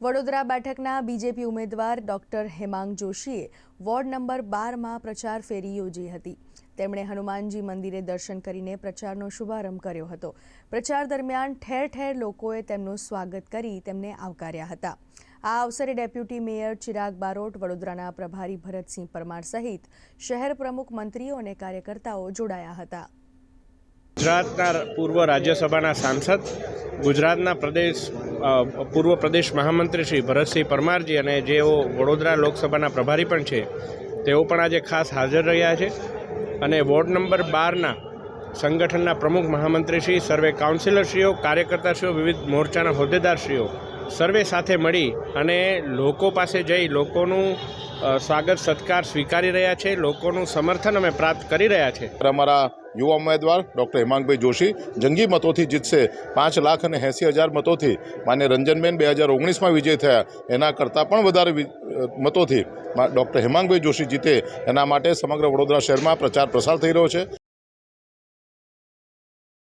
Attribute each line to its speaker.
Speaker 1: વડોદરા બેઠકના બીજેપી ઉમેદવાર ડોક્ટર હેમાંગ જોશીએ વોર્ડ નંબર બારમાં પ્રચાર ફેરી યોજી હતી. તેમણે હનુમાનજી મંદિરે દર્શન કરીને પ્રચારનો શુભારંભ કર્યો હતો. પ્રચાર દરમિયાન ઠેર ઠેર લોકોએ તેમનું સ્વાગત કરી તેમને આવકાર્યા હતા. આ અવસરે ડેપ્યુટી મેયર ચિરાગ બારોટ, વડોદરાના પ્રભારી ભરતસિંહ પરમાર સહિત શહેર પ્રમુખ મંત્રીઓ અને કાર્યકર્તાઓ જોડાયા હતા.
Speaker 2: ગુજરાતના પૂર્વ રાજ્યસભાના સાંસદ, ગુજરાતના પ્રદેશ પૂર્વ પ્રદેશ મહામંત્રી શ્રી ભરતસિંહ પરમારજી અને જેઓ વડોદરા લોકસભાના પ્રભારી પણ છે, તેઓ પણ આજે ખાસ હાજર રહ્યા છે. અને વોર્ડ નંબર બારના સંગઠનના પ્રમુખ મહામંત્રીશ્રી સર્વે કાઉન્સિલરશ્રીઓ, કાર્યકર્તાશ્રીઓ, વિવિધ મોરચાના હોદ્દેદારશ્રીઓ સર્વે સાથે મળી અને લોકો પાસે જઈ લોકોનું સ્વાગત, સત્કાર સ્વીકારી રહ્યા છે. લોકોનું સમર્થન અમે પ્રાપ્ત કરી રહ્યા છે.
Speaker 3: और યુવા ઉમેદવાર ડૉક્ટર હેમાંગભાઈ જોશી જંગી મતોથી જીતશે. પાંચ લાખ અને એંસી હજાર મતોથી માન્ય રંજનબેન બે હજાર ઓગણીસમાં વિજય થયા. એના કરતાં પણ વધારે મતોથી ડૉક્ટર હેમાંગભાઈ જોશી જીતે. એના માટે સમગ્ર વડોદરા શહેરમાં પ્રચાર પ્રસાર થઈ રહ્યો છે.